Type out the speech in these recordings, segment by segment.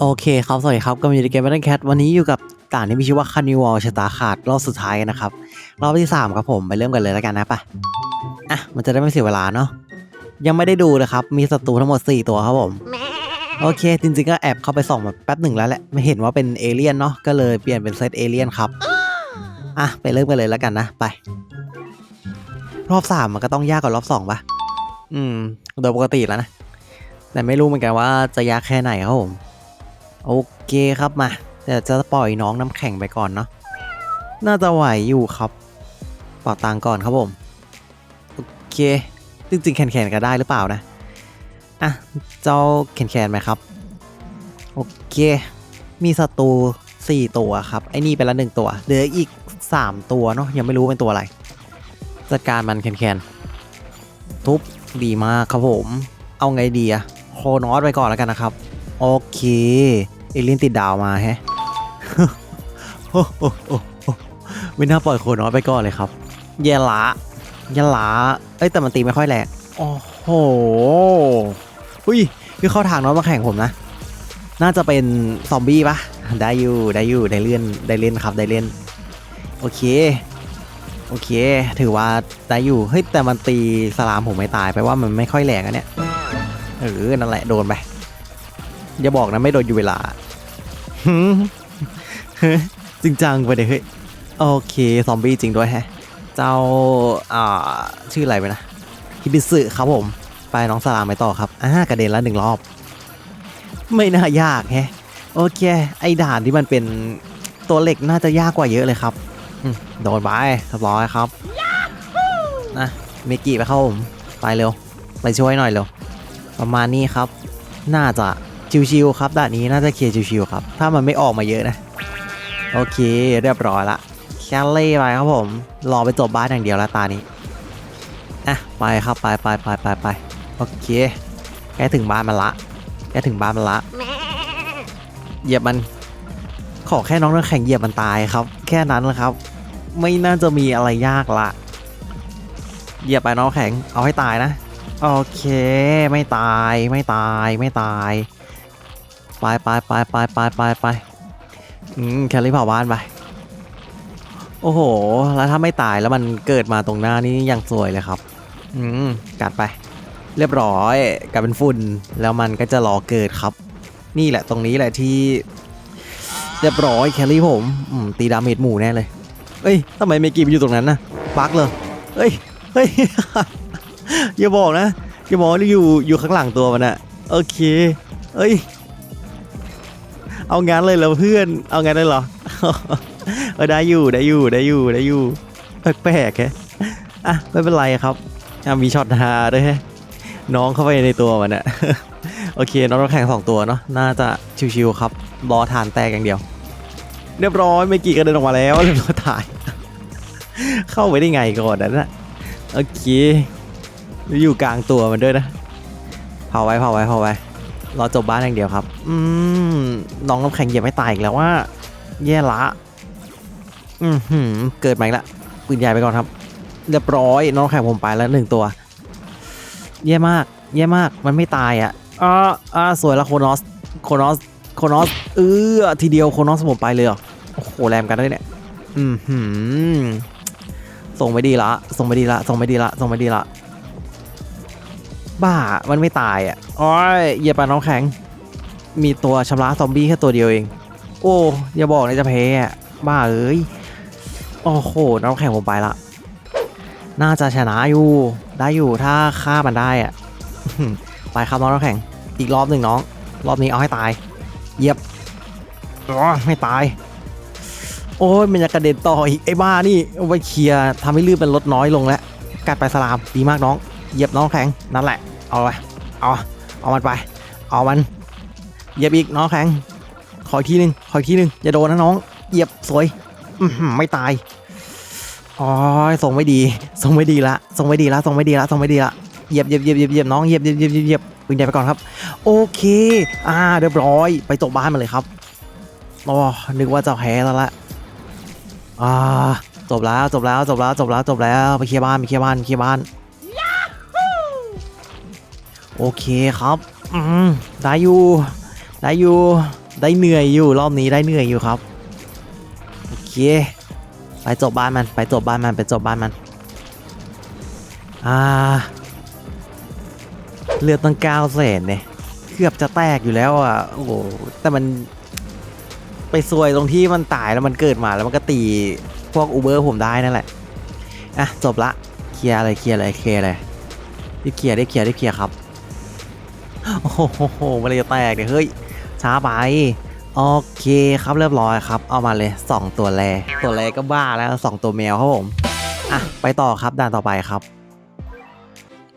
โอเคครับ สวัสดีครับก็มีในเกม Battle Cat วันนี้อยู่กับด่านที่มีชื่อว่าคันนิวอลชะตาขาดรอบสุดท้ายนะครับ รอบที่ 3 ครับผมไปเริ่มกันเลยแล้วกันนะปะอะ มันจะได้ไม่เสียเวลาเนาะยังไม่ได้ดูนะครับ มีศัตรูทั้งหมด 4 ตัวครับผม โอเค จริงๆก็แอบเข้าไปส่องมาแป๊บหนึ่งแล้วแหละไม่เห็นว่าเป็นเอเลี่ยนเนาะก็เลยเปลี่ยนเป็นเซตเอเลี่ยนครับอะไปเริ่มกันเลยแล้วกันนะไป รอบสามมันก็ต้องยากกว่ารอบสองปะอืมโดยปกติแล้วนะแต่ไม่รู้เหมือนกันว่าจะยากแค่ไหนครับผม โอเคครับมาเดี๋ยวจะปล่อยน้องน้ำแข็งไปก่อนเนาะน่าจะไหวอยู่ครับเป่าตังก่อนครับผมโอเคจริงๆแขนแขนๆก็ได้หรือเปล่านะอะเจ้าแขนแขนๆไหมครับโอเค มีศัตรู4 ตัวครับไอ้นี่ไปละหนึ่งตัวเหลืออีก 3 ตัวเนาะยังไม่รู้เป็นตัวอะไร จัดการมันแขนแขนๆทุบดีมากครับผม เอาไงดีอะโคนอสไปก่อนแล้วกันนะครับ โอเค อลินติดดาวมาแฮะโอ้โหโอ้โหไม่น่าปล่อยโคโนอสไปก่อนเลยครับเยละเยละเอ้ยแต่มันตีไม่ค่อยแรงโอ้โหอุ้ยคือเข้าทางน้องมาแข่งผมนะ น่าจะเป็นซอมบี้ปะได้อยู่ได้อยู่ได้เล่นได้เล่นครับได้เล่น โอเค โอเค ถือว่าได้อยู่ เฮ้ยแต่มันตีสลามผมไม่ตายไปว่ามันไม่ค่อยแรงอะเนี่ย เออนั่นแหละโดนไป อย่าบอกนะไม่โดนอยู่เวลา จริงจังไปเลยเฮ้ยโอเค ซอมบี้จริงด้วยแฮะ เจ้า อ่า ชื่ออะไรไปนะ ฮิบิสึครับผม ไปน้องสลามไปต่อครับ อ่ากระเด็นแล้วหนึ่งรอบ ไม่น่ายากแฮะ โอเค ไอ้ด่านที่มันเป็นตัวเหล็กน่าจะยากกว่าเยอะเลยครับอืมโดนไปเรียบร้อยครับนะเมกิไปเข้าผม ไปเร็ว ไปช่วยหน่อยเร็ว ประมาณนี้ครับ น่าจะ ชิวๆครับด่านนี้น่าจะเคลียร์ชิวๆครับ ถ้ามันไม่ออกมาเยอะนะ โอเค เรียบร้อยละแคลเล่ไปครับผม รอไปจบบ้านอย่างเดียวแล้วตานี้อะไปครับไปไปไปไปไปโอเคใกล้ถึงบ้านมันละใกล้ถึงบ้านมันละเหยียบมัน ขอแค่น้องน้ำแข็งเหยียบมันตายครับ แค่นั้นแหละครับ ไม่น่าจะมีอะไรยากละเหยียบไปน้องแข็งเอาให้ตายนะ โอเค ไม่ตายไม่ตายไม่ตาย ไปไปไปไปไปไปไปอืมแคลรี่เผาบ้านไป โอ้โห แล้วถ้าไม่ตายแล้วมันเกิดมาตรงหน้านี่ยังสวยเลยครับ อืมกัดไป เรียบร้อยกลายเป็นฝุ่นแล้วมันก็จะรอเกิดครับ นี่แหละตรงนี้แหละที่ เรียบร้อยแคลรี่ผมอืมตีดาเมจหมู่แน่เลย เอ้ยทำไมเมกีมันอยู่ตรงนั้นนะบักเลยเอ้ยเฮ้ยอย่าบอกนะอย่าบอกว่าอยู่อยู่ข้างหลังตัวมันอะโอเค เอ้ย เอางานเลยเรอเพื่อนเอางานเลยเหรอเออได้อยู่ได้อยู่ได้อยู่ได้อยู่แปลกๆแค่อะไม่เป็นไรครับมีช็อตฮาด้วยแฮะน้องเข้าไปในตัวมันอะโอเคน้องเราแข่งสองตัวเนาะน่าจะชิวๆครับรอทานแตกอย่างเดียว เรียบร้อยไม่กี่ก็เดินออกมาแล้วเรียบร้อยถ่าย เข้าไปได้ไงก่อนนั้นนะโอเคอยู่กลางตัวมันด้วยนะเผาไว้เผาไว้เผาไว้ เรอจบบ้านอย่างเดียวครับ อืม น้องน้ำแข็งเหยียบไม่ตายอีกแล้วว่า แย่ละ อือหือเกิดใหม่ละปืนใหญ่ไปก่อนครับ เรียบร้อย น้องแข็งผมไปแล้วหนึ่งตัว แย่มาก แย่มาก มันไม่ตายอะอ่าอ่าสวยละโคนอส โคนอส โคนอส เออทีเดียวโคนอสผมไปเลยเหรอ โอ้โหแรมกันด้วยเนี่ย อือหือส่งไม่ดีละ ส่งไม่ดีละ ส่งไม่ดีละ ส่งไม่ดีละ บ้ามันไม่ตายอะอ้ยเหยียบปาน้องแข็ง มีตัวชำระซอมบี้แค่ตัวเดียวเอง โอ้อย่าบอกนะจะแพ้อะบ้าเอ้ยโอ้โหน้องแข็งผมไปละ น่าจะชนะอยู่ได้อยู่ถ้าฆ่ามันได้อะไปครับน้องน้ำแข็ง อีกรอบหนึ่งน้อง รอบนี้เอาให้ตายเหยียบอ๋อไม่ตาย โอ้ยมันจะกระเด็นต่ออีกไอ้บ้านี่ไปเคลียร์ทำให้ลื่นเป็นลดน้อยลงแล้วกัดไปสลามดีมากน้อง เหยียบน้องแข็งนั่นแหละ เอาไปเอาเอามันไป เอามัน เหยียบอีกน้องแข็งขออีกทีหนึ่งขออีกทีหนึ่งอย่าโดนนะน้อง เหยียบสวยไม่ตายอ๋อส่งไม่ดีส่งไม่ดีละส่งไม่ดีละส่งไม่ดีละส่งไม่ดีละเหยียบเหยียบเหยียบเหยียบเหยียบน้องเหยียบเหยียบเหยียบเหยียบเหยียบปืนใหญ่ไปก่อนครับ โอเค อ่าเรียบร้อยไปจบบ้านมาเลยครับอ๋อนึกว่าจะแพ้แล้วละอ่าจบแล้วจบแล้วจบแล้วจบแล้วจบแล้วไปเคลียร์บ้านไปเคลียร์บ้านเคลียร์บ้าน โอเคครับอืมได้อยู่ได้อยู่ได้เหนื่อยอยู่รอบนี้ได้เหนื่อยอยู่ครับโอเคไปจบบ้านมันไปจบบ้านมันไปจบบ้านมันอ่าเลือดตั้งเก้าแสนเนี่ยเกือบจะแตกอยู่แล้วอะโอ้โหแต่มันไปซวยตรงที่มันตายแล้วมันเกิดมาแล้วมันก็ตีพวกอูเบอร์ผมได้นั่นแหละอะจบละเคลียร์อะไรเคลียร์อะไรเคลียร์อะไรได้เคลียร์ได้เคลียร์ได้เคลียร์ครับ โอ้โหมันเลยจะแตกเดี๋ยวเฮ้ยช้าไปโอเคครับเรียบร้อยครับ เอามาเลย 2 ตัวแรตัวแรก็บ้าแล้ว 2 ตัวแมวครับผมอะไปต่อครับด่านต่อไปครับ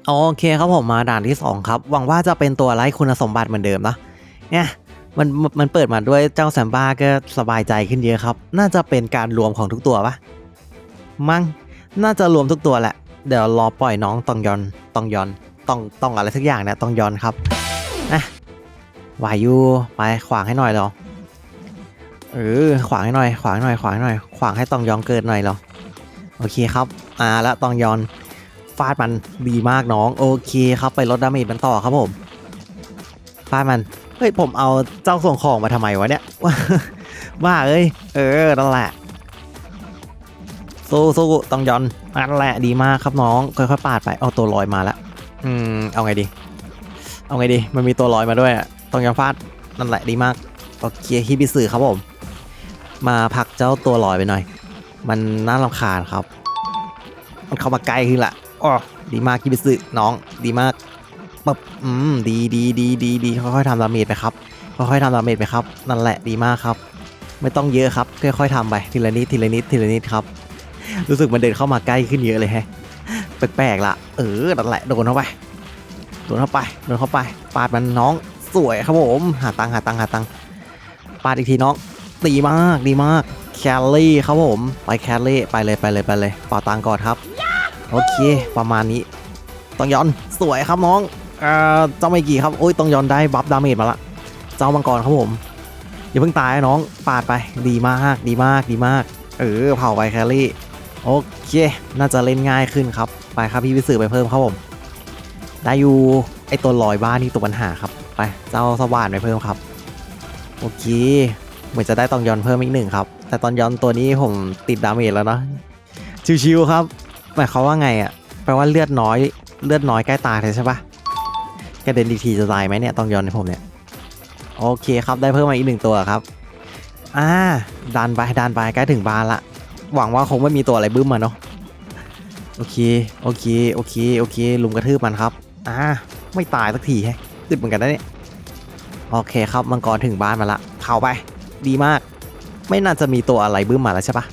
โอเคครับผมมาด่านที่ 2 ครับ หวังว่าจะเป็นตัวไร้คุณสมบัติเหมือนเดิมนะเนี่ยมันมันเปิดมาด้วยเจ้าแซมบ้าก็สบายใจขึ้นเยอะครับ น่าจะเป็นการรวมของทุกตัวปะมั้งน่าจะรวมทุกตัวแหละ เดี๋ยวรอปล่อยน้องตองยอนตองยอนตองตองอะไรสักอย่างเนี่ยตองยอนครับ อะวายูไปขวางให้หน่อยหรอเออขวางให้หน่อย ขวางให้หน่อยขวางให้หน่อย ขวางให้ตองยอนเกิดหน่อยหรอโอเคครับอ่าแล้วตองยอนฟาดมันดีมากน้อง โอเคครับไปลดดาเมจมันต่อครับผมฟาดมันเฮ้ยผมเอาเจ้าส่งของมาทำไมวะเนี่ยว่าเอ้ยเออนั่นแหละสู้สู้ต้องยอนนั่นแหละดีมากครับน้องค่อยๆปาดไปเอาตัวลอยมาแล้วอืมเอาไงดี เอาไงดี มันมีตัวลอยมาด้วยอะต้องย้อนฟาดนั่นแหละดีมากโอเคฮิบิสึครับผม มาพักเจ้าตัวลอยไปหน่อย มันน่ารำคาญครับ มันเข้ามาใกล้ขึ้นละอ๋อดีมากฮิบิสึน้องดีมากปึ๊บอืมดีดีดีดีดีค่อยๆทำดาเมจไปครับค่อยๆทำดาเมจไปครับ นั่นแหละดีมากครับ ไม่ต้องเยอะครับค่อยๆทำไปทีละนิดทีละนิดทีละนิดครับ รู้สึกมันเดินเข้ามาใกล้ขึ้นเยอะเลยแฮะแปลกๆล่ะเออนั่นแหละโดนเข้าไปโด นเข้าไปโดนเข้าไป ปาดมันน้องสวยครับผม หาตังหาตังหาตังปาดอีกทีน้องดีมากดีมาก แคลรี่ครับผม ไปแคลรี่ไปเลยไปเลยไปเลยป่าตังก่อนครับ โอเค ประมาณนี้ ต้องย้อนสวยครับน้องเอ่อเจ้าไม่กี่ครับโอ้ยต้องย้อนได้บัฟดาเมจมาละ เจ้ามังกรครับผมอย่าเพิ่งตายนะน้องปาดไปดีมากดีมากดีมาก เออเผาไปแคลรี่โอเค น่าจะเล่นง่ายขึ้นครับ ไปครับพี่วิสือไปเพิ่มครับผม ได้อยู่ไอตัวลอยบ้านนี่ตัวปัญหาครับ ไปเจ้าสว่านไปเพิ่มครับ โอเคเหมือนจะได้ตองยอนเพิ่มอีกหนึ่งครับ แต่ตอนยอนตัวนี้ผมติดดาเมจแล้วเนอะชิวๆครับหมายความว่าไงอะแปลว่าเลือดน้อยเลือดน้อยใกล้ตายเลยใช่ปะกระเด็นดีทีจะตายไหมเนี่ยตองยอนในผมเนี่ยโอเคครับได้เพิ่มมาอีกหนึ่งตัวครับอ่าดันไปดันไปใกล้ถึงบ้านละ หวังว่าคงไม่มีตัวอะไรบึ้มมาเนาะโอเคโอเคโอเคโอเคลุมกระทืบมันครับ อ่าไม่ตายสักทีแฮะตึดเหมือนกันนะเนี่ยโอเคครับมังกรถึงบ้านมาละเผาไป ดีมาก ไม่น่าจะมีตัวอะไรบึ้มมาแล้วใช่ปะ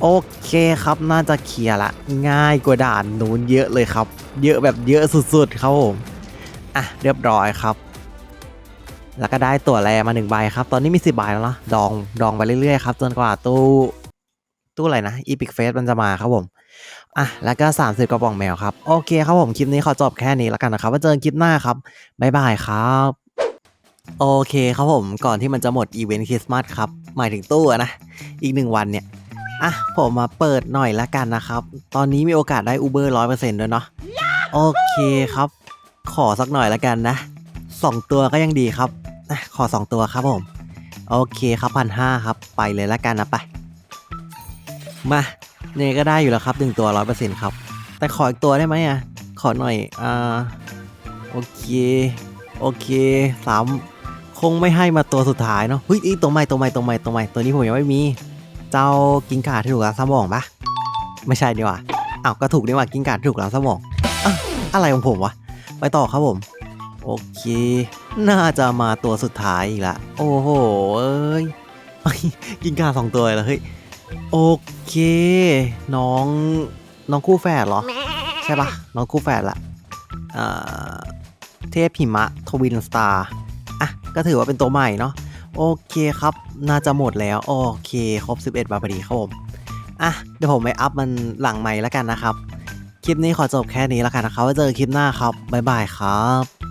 โอเคครับน่าจะเคลียร์ละง่ายกว่าด่านนู้นเยอะเลยครับ เยอะแบบเยอะสุดๆครับผมอะเรียบร้อยครับ แล้วก็ได้ตัวแรมาหนึ่งใบครับ ตอนนี้มีสิบใบแล้วเนะดองดองไปเรื่อยๆครับจนกว่าตู้ตู้อะไรนะอีพิกเฟสมันจะมาครับผม อะแล้วก็ 30 กระป๋องแมวครับ โอเคครับผมคลิปนี้ขอจบแค่นี้แล้วกันนะครับไว้เจอกันคลิปหน้าครับบ๊ายบายครับโอเคครับผมก่อนที่มันจะหมดอีเวนต์คริสต์มาสครับ หมายถึงตู้นะ อีกหนึ่งวันเนี่ย อะ ผมมาเปิดหน่อยละกันนะครับ ตอนนี้มีโอกาสได้อูเบอร์ร้อยเปอร์เซ็นต์ด้วยเนาะโอเคครับ ขอสักหน่อยละกันนะสองตัวก็ยังดีครับอะขอสองตัวครับผม โอเคครับพันห้าครับ ไปเลยละกันนะไป มา เน่ก็ได้อยู่แล้วครับหนึ่งตัวร้อยเปอร์เซ็นต์ครับ แต่ขออีกตัวได้ไหมอะ ขอหน่อย อ่า โอเค โอเคสามคงไม่ให้มาตัวสุดท้ายเนาะเฮ้ยตัวใหม่ตัวใหม่ตัวใหม่ตัวใหม่ตัวนี้ผมยังไม่มี เจ้ากิงกาที่ถูกล้างสมองปะไม่ใช่ดีกว่าอ้าวก็ถูกดีกว่ากิงกาถูกล้างสมองอะอะไรของผมวะ ไปต่อครับผม โอเค น่าจะมาตัวสุดท้ายอีกละ โอ้โห เอ้ย กินกาสองตัวเลยเฮ้ย โอเค น้องน้องคู่แฝดเหรอ ใช่ปะน้องคู่แฝดละอ่าเทพหิมะทวินสตาร์อะ ก็ถือว่าเป็นตัวใหม่เนาะโอเคครับ น่าจะหมดแล้ว โอเค ครบ 11 บาทพอดีครับผม อะ เดี๋ยวผมไปอัพมันหลังใหม่แล้วกันนะครับ คลิปนี้ขอจบแค่นี้แล้วกันนะครับไว้เจอคลิปหน้าครับ บ๊ายบายครับ